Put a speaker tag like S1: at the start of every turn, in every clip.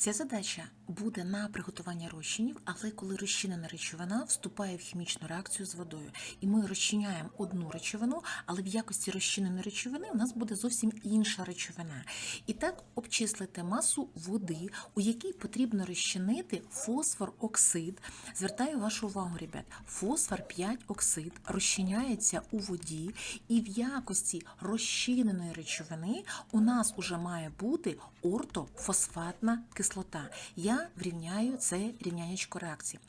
S1: Ця задача буде на приготування розчинів, але коли розчинена речовина вступає в хімічну реакцію з водою, і ми розчиняємо одну речовину, але в якості розчиненої речовини у нас буде зовсім інша речовина. І так обчислити масу води, у якій потрібно розчинити фосфор-оксид. Звертаю вашу увагу, ребят, фосфор 5 оксид розчиняється у воді, і в якості розчиненої речовини у нас уже має бути ортофосфатна кислота. Я врівняю це рівнянечко реакції.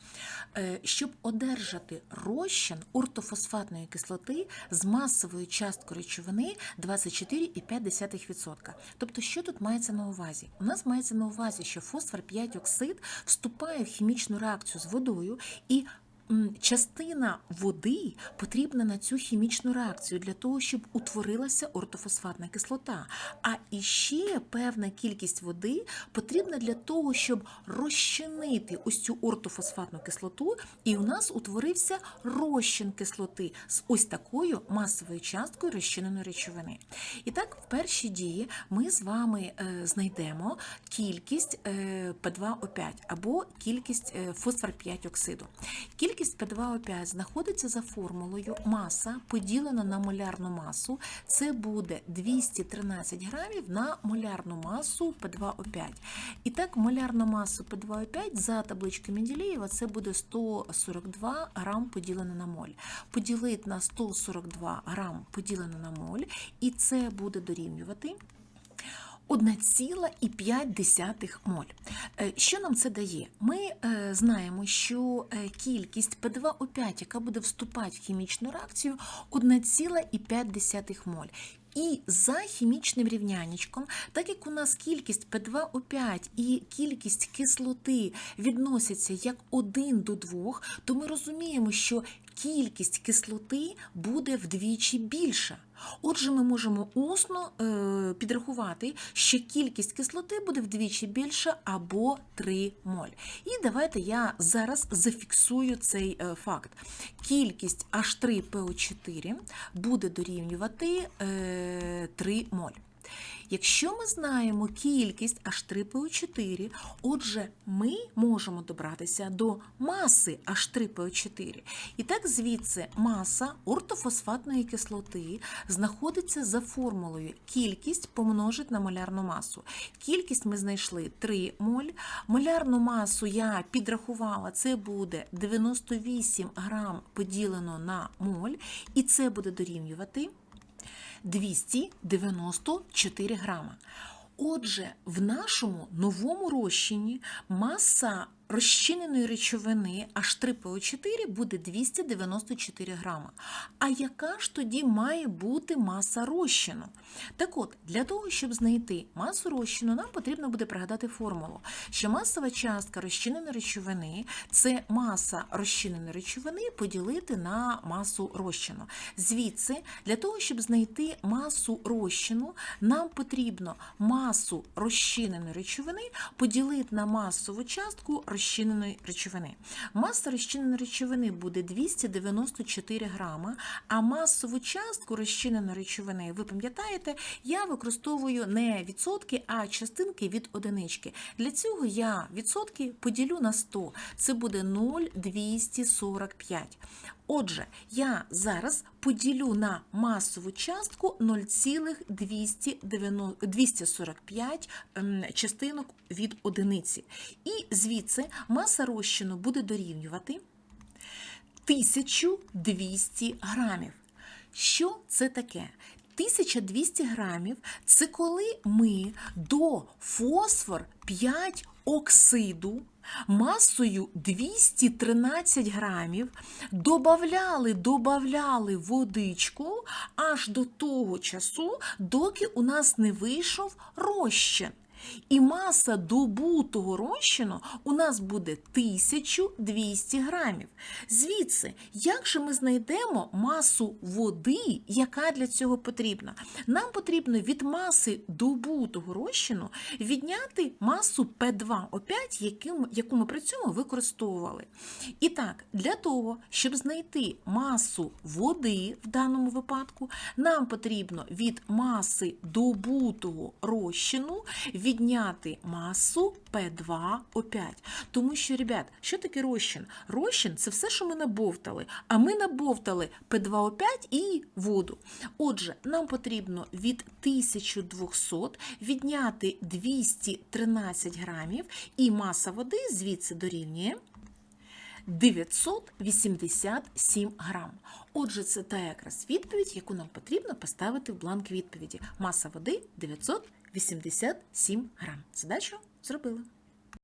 S1: Е, Щоб одержати розчин ортофосфатної кислоти з масовою часткою речовини 24,5%. Тобто, що тут мається на увазі? У нас мається на увазі, що фосфор 5 оксид вступає в хімічну реакцію з водою і частина води потрібна на цю хімічну реакцію для того, щоб утворилася ортофосфатна кислота. А іще певна кількість води потрібна для того, щоб розчинити ось цю ортофосфатну кислоту, і у нас утворився розчин кислоти з ось такою масовою часткою розчиненої речовини. І так, в першій дії ми з вами е, знайдемо кількість е, P2O5 або кількість е, фосфор 5 оксиду. Кількість P2O5 знаходиться за формулою маса поділена на молярну масу. Це буде 213 грамів на молярну масу P2O5. І так, молярну масу P2O5 за табличкою Менделєєва це буде 142 грам поділене на моль. Поділити на 142 грам поділене на моль, і це буде дорівнювати 1,5 моль. Е, Що нам це дає? Ми е, знаємо, що е, кількість P2O5, яка буде вступати в хімічну реакцію, 1,5 моль. І за хімічним рівнянечком, так як у нас кількість P2O5 і кількість кислоти відносяться як 1 до 2, то ми розуміємо, що кількість кислоти буде вдвічі більша. Отже, ми можемо усно е, підрахувати, що кількість кислоти буде вдвічі більша або 3 моль. І давайте я зараз зафіксую цей е, факт. Кількість H3PO4 буде дорівнювати е, 3 моль. Якщо ми знаємо кількість H3PO4, отже, ми можемо добратися до маси H3PO4. І так звідси маса ортофосфатної кислоти знаходиться за формулою кількість помножить на молярну масу. Кількість ми знайшли 3 моль. Молярну масу я підрахувала, це буде 98 грам поділено на моль, і це буде дорівнювати 294 грама. Отже, в нашому новому розчині маса розчиненої речовини H3PO4 буде 294 грама. А яка ж тоді має бути маса розчину? Так от, для того, щоб знайти масу розчину, нам потрібно буде пригадати формулу, що масова частка розчиненої речовини це маса розчиненої речовини поділити на масу розчину. Звідси, для того, щоб знайти масу розчину, нам потрібно масу розчиненої речовини поділити на масову частку розчиненої речовини. Маса розчиненої речовини буде 294 грама, а масову частку розчиненої речовини, ви пам'ятаєте, я використовую не відсотки, а частинки від одинички. Для цього я відсотки поділю на 100. Це буде 0,245. Отже, я зараз поділю на масову частку 0,245 ем, частинок від одиниці. І звідси маса розчину буде дорівнювати 1200 грамів. Що це таке? 1200 грамів це коли ми до фосфор 5 оксиду масою 213 грамів добавляли, добавляли водичку аж до того часу, доки у нас не вийшов розчин. І маса добутого розчину у нас буде 1200 грамів. Звідси, як же ми знайдемо масу води, яка для цього потрібна? Нам потрібно від маси добутого розчину відняти масу P2O5, яку ми при цьому використовували. І так, для того, щоб знайти масу води в даному випадку, нам потрібно від маси добутого розчину від відняти масу P2O5. Тому що, ребят, що таке розчин? Розчин це все, що ми набовтали. А ми набовтали P2O5 і воду. Отже, нам потрібно від 1200 відняти 213 грамів, і маса води звідси дорівнює 987 грам. Отже, це та якраз відповідь, яку нам потрібно поставити в бланк відповіді. Маса води 987 грам. Задачу зробили.